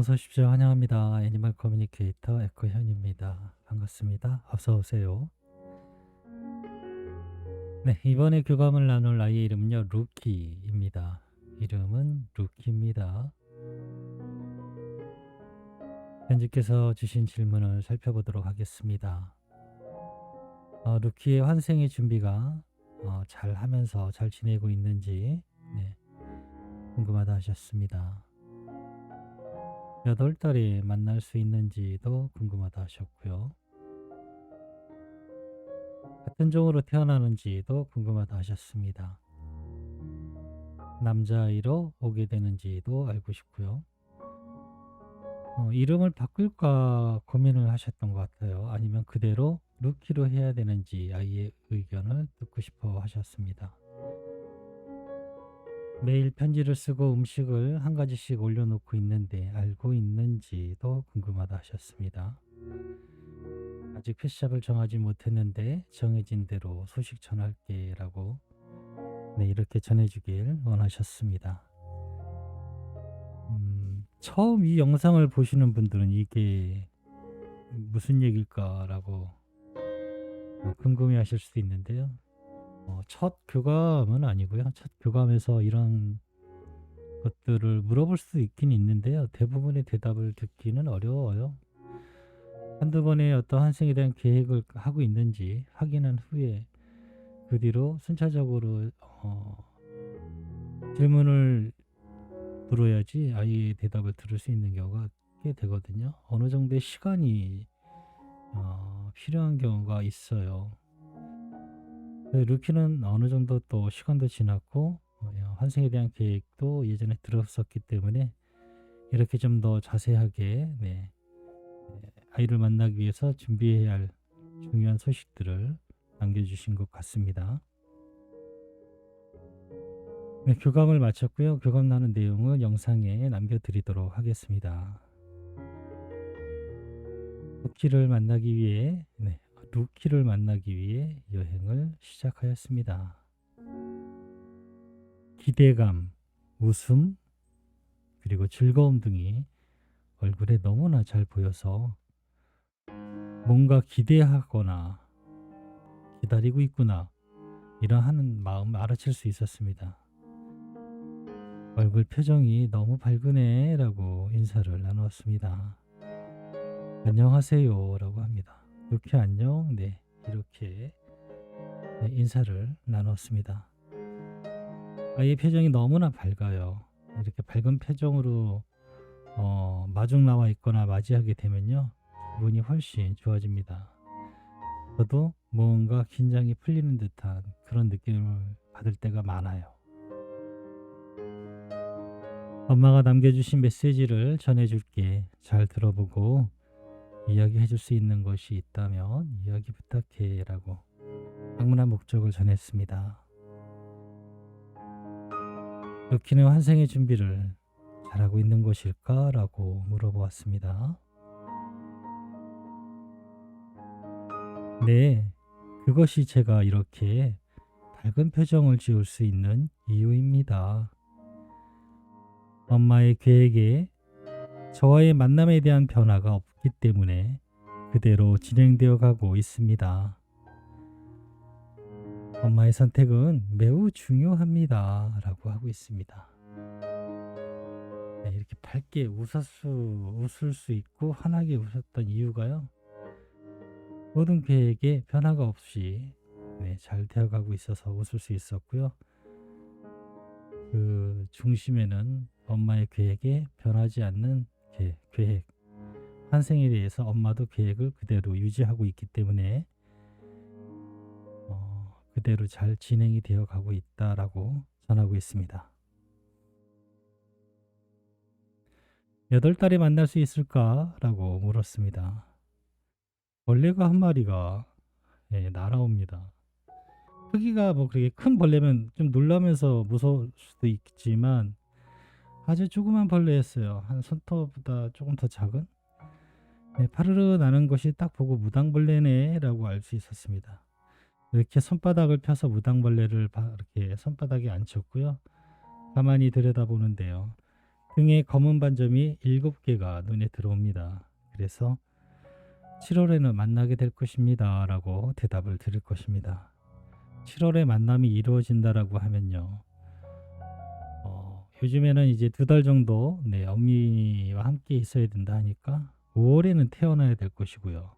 어서 오십시오. 환영합니다. 애니멀 커뮤니케이터 에코현입니다. 반갑습니다. 어서 오세요. 네, 이번에 교감을 나눌 아이의 이름은요, 루키입니다. 이름은 루키입니다. 편집께서 주신 질문을 살펴보도록 하겠습니다. 어, 루키의 환생의 준비가 어, 잘 하면서 잘 지내고 있는지 네, 궁금하다 하셨습니다. 몇 월 달에 만날 수 있는지도 궁금하다 하셨고요. 같은 종으로 태어나는지도 궁금하다 하셨습니다. 남자아이로 오게 되는지도 알고 싶고요. 어, 이름을 바꿀까 고민을 하셨던 것 같아요. 아니면 그대로 루키로 해야 되는지 아이의 의견을 듣고 싶어 하셨습니다. 매일 편지를 쓰고 음식을 한 가지씩 올려놓고 있는데 알고 있는지도 궁금하다 하셨습니다. 아직 패시샵을 정하지 못했는데 정해진 대로 소식 전할게 라고 네, 이렇게 전해주길 원하셨습니다. 음, 처음 이 영상을 보시는 분들은 이게 무슨 얘기일까라고 어, 궁금해 하실 수도 있는데요. 어, 첫 교감은 아니고요. 첫 교감에서 이런 것들을 물어볼 수 있긴 있는데요. 대부분의 대답을 듣기는 어려워요. 한두 번의 어떤 환생에 대한 계획을 하고 있는지 확인한 후에 그 뒤로 순차적으로 어, 질문을 물어야지 아이의 대답을 들을 수 있는 경우가 꽤 되거든요. 어느 정도의 시간이 어, 필요한 경우가 있어요. 네, 루키는 어느 정도 또 시간도 지났고 어, 환생에 대한 계획도 예전에 들었었기 때문에 이렇게 좀 더 자세하게 네, 아이를 만나기 위해서 준비해야 할 중요한 소식들을 남겨주신 것 같습니다. 네, 교감을 마쳤고요. 교감 나눈 내용을 영상에 남겨드리도록 하겠습니다. 루키를 만나기 위해 네, 루키를 만나기 위해 여행을 시작하였습니다. 기대감, 웃음, 그리고 즐거움 등이 얼굴에 너무나 잘 보여서 뭔가 기대하거나 기다리고 있구나 이러한 마음 알아챌 수 있었습니다. 얼굴 표정이 너무 밝으네 라고 인사를 나누었습니다. 안녕하세요 라고 합니다. 루키 안녕 네 이렇게 네, 인사를 나눴습니다. 아이의 표정이 너무나 밝아요. 이렇게 밝은 표정으로 어, 마중 나와 있거나 맞이하게 되면요 기분이 훨씬 좋아집니다. 저도 뭔가 긴장이 풀리는 듯한 그런 느낌을 받을 때가 많아요. 엄마가 남겨주신 메시지를 전해줄게. 잘 들어보고 이야기해 줄 수 있는 것이 있다면 이야기 부탁해 라고 방문한 목적을 전했습니다. 루키는 환생의 준비를 잘하고 있는 것일까? 라고 물어보았습니다. 네, 그것이 제가 이렇게 밝은 표정을 지을 수 있는 이유입니다. 엄마의 계획에 저와의 만남에 대한 변화가 없 기 때문에 그대로 진행되어 가고 있습니다. 엄마의 선택은 매우 중요합니다. 라고 하고 있습니다. 네, 이렇게 밝게 웃을 수, 웃을 수 있고 환하게 웃었던 이유가요. 모든 계획에 변화가 없이 네, 잘 되어가고 있어서 웃을 수 있었고요. 그 중심에는 엄마의 계획에 변하지 않는 계, 계획, 환생에 대해서 엄마도 계획을 그대로 유지하고 있기 때문에 어, 그대로 잘 진행이 되어 가고 있다라고 전하고 있습니다. 몇 달에 만날 수 있을까라고 물었습니다. 벌레가 한 마리가 예, 날아옵니다. 크기가 뭐 그렇게 큰 벌레면 좀 놀라면서 무서울 수도 있지만 아주 조그만 벌레였어요. 한 손톱보다 조금 더 작은 네, 파르르 나는 것이 딱 보고 무당벌레네라고 알 수 있었습니다. 이렇게 손바닥을 펴서 무당벌레를 이렇게 손바닥에 앉혔고요. 가만히 들여다보는데요. 등에 검은 반점이 7개가 눈에 들어옵니다. 그래서 7월에는 만나게 될 것입니다. 라고 대답을 드릴 것입니다. 7월에 만남이 이루어진다라고 하면요. 어, 요즘에는 이제 두 달 정도 네, 어미와 함께 있어야 된다 하니까 5월에는 태어나야 될 것이고요.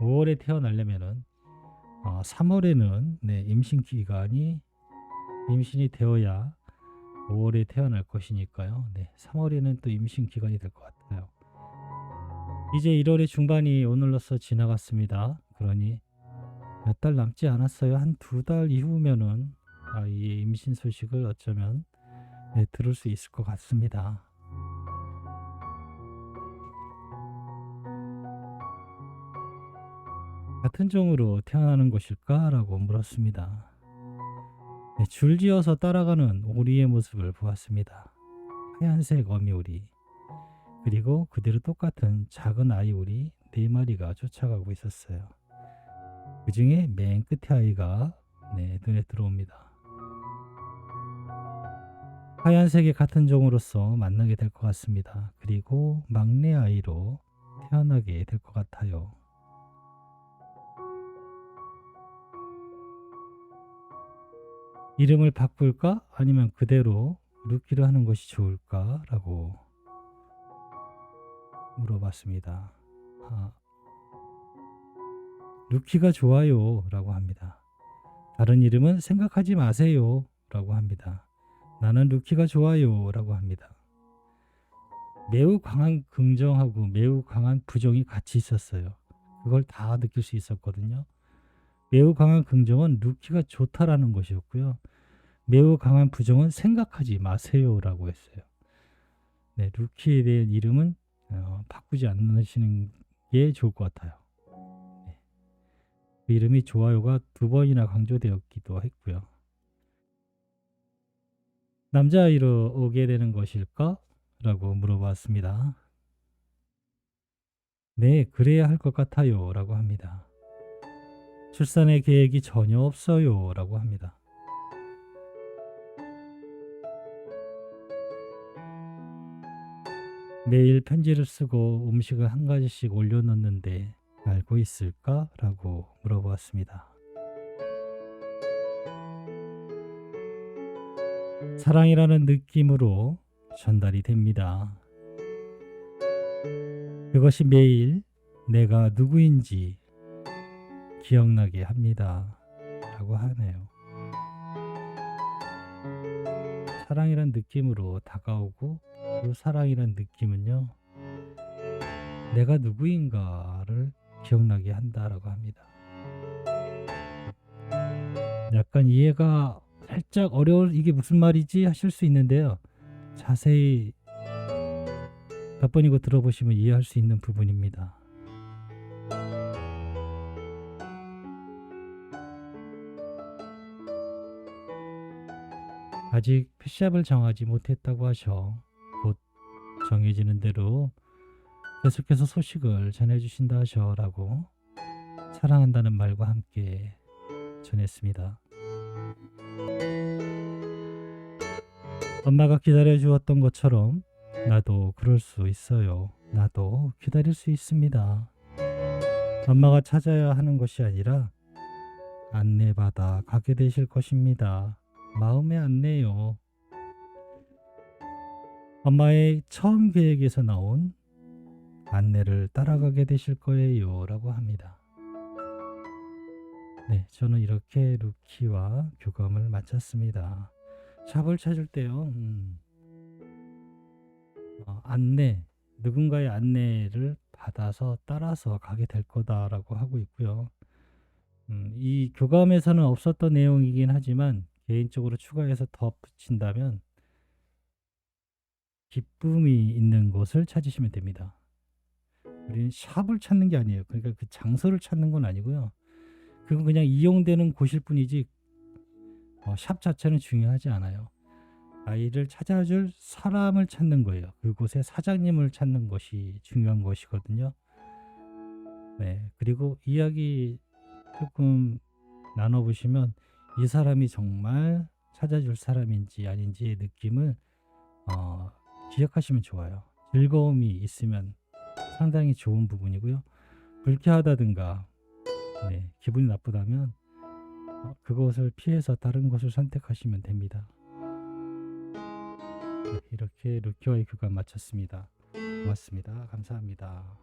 5월에 태어나려면은 어, 3월에는 네, 임신 기간이 임신이 되어야 5월에 태어날 것이니까요. 네, 3월에는 또 임신 기간이 될 것 같아요. 이제 1월의 중반이 오늘로서 지나갔습니다. 그러니 몇 달 남지 않았어요. 한 두 달 이후면은 아이의 임신 소식을 어쩌면 네, 들을 수 있을 것 같습니다. 같은 종으로 태어나는 것일까라고 물었습니다. 네, 줄지어서 따라가는 오리의 모습을 보았습니다. 하얀색 어미 오리 그리고 그대로 똑같은 작은 아이 오리 네 마리가 쫓아가고 있었어요. 그 중에 맨 끝에 아이가 네, 눈에 들어옵니다. 하얀색의 같은 종으로서 만나게 될 것 같습니다. 그리고 막내 아이로 태어나게 될 것 같아요. 이름을 바꿀까? 아니면 그대로 루키를 하는 것이 좋을까? 라고 물어봤습니다. 아, 루키가 좋아요. 라고 합니다. 다른 이름은 생각하지 마세요. 라고 합니다. 나는 루키가 좋아요. 라고 합니다. 매우 강한 긍정하고 매우 강한 부정이 같이 있었어요. 그걸 다 느낄 수 있었거든요. 매우 강한 긍정은 루키가 좋다라는 것이었고요. 매우 강한 부정은 생각하지 마세요라고 했어요. 네, 루키에 대한 이름은 어, 바꾸지 않으시는 게 좋을 것 같아요. 네. 그 이름이 좋아요가 두 번이나 강조되었기도 했고요. 남자아이로 오게 되는 것일까? 라고 물어봤습니다. 네, 그래야 할 것 같아요. 라고 합니다. 출산의 계획이 전혀 없어요. 라고 합니다. 매일 편지를 쓰고 음식을 한 가지씩 올려놓는데 알고 있을까? 라고 물어보았습니다. 사랑이라는 느낌으로 전달이 됩니다. 그것이 매일 내가 누구인지 기억나게 합니다. 라고 하네요. 사랑이란 느낌으로 다가오고 그 사랑이란 느낌은요. 내가 누구인가를 기억나게 한다라고 합니다. 약간 이해가 살짝 어려울 이게 무슨 말이지 하실 수 있는데요. 자세히 몇 번이고 들어보시면 이해할 수 있는 부분입니다. 아직 패샵을 정하지 못했다고 하셔. 곧 정해지는 대로 계속해서 소식을 전해주신다 하셔라고 사랑한다는 말과 함께 전했습니다. 엄마가 기다려 주었던 것처럼 나도 그럴 수 있어요. 나도 기다릴 수 있습니다. 엄마가 찾아야 하는 것이 아니라 안내받아 가게 되실 것입니다. 마음의 안내요. 엄마의 처음 계획에서 나온 안내를 따라가게 되실 거예요. 라고 합니다. 네, 저는 이렇게 루키와 교감을 마쳤습니다. 샵을 찾을 때요, 음, 어, 안내, 누군가의 안내를 받아서 따라서 가게 될 거다라고 하고 있고요. 음, 이 교감에서는 없었던 내용이긴 하지만 개인적으로 추가해서 덧붙인다면 기쁨이 있는 곳을 찾으시면 됩니다. 우리는 샵을 찾는 게 아니에요. 그러니까 그 장소를 찾는 건 아니고요. 그건 그냥 이용되는 곳일 뿐이지 어, 샵 자체는 중요하지 않아요. 아이를 찾아줄 사람을 찾는 거예요. 그곳의 사장님을 찾는 것이 중요한 것이거든요. 네. 그리고 이야기 조금 나눠보시면 이 사람이 정말 찾아줄 사람인지 아닌지의 느낌을 어, 시작하시면 좋아요. 즐거움이 있으면 상당히 좋은 부분이고요. 불쾌하다든가 네, 기분이 나쁘다면 어, 그것을 피해서 다른 것을 선택하시면 됩니다. 네, 이렇게 루키와의 교감 마쳤습니다. 고맙습니다. 감사합니다.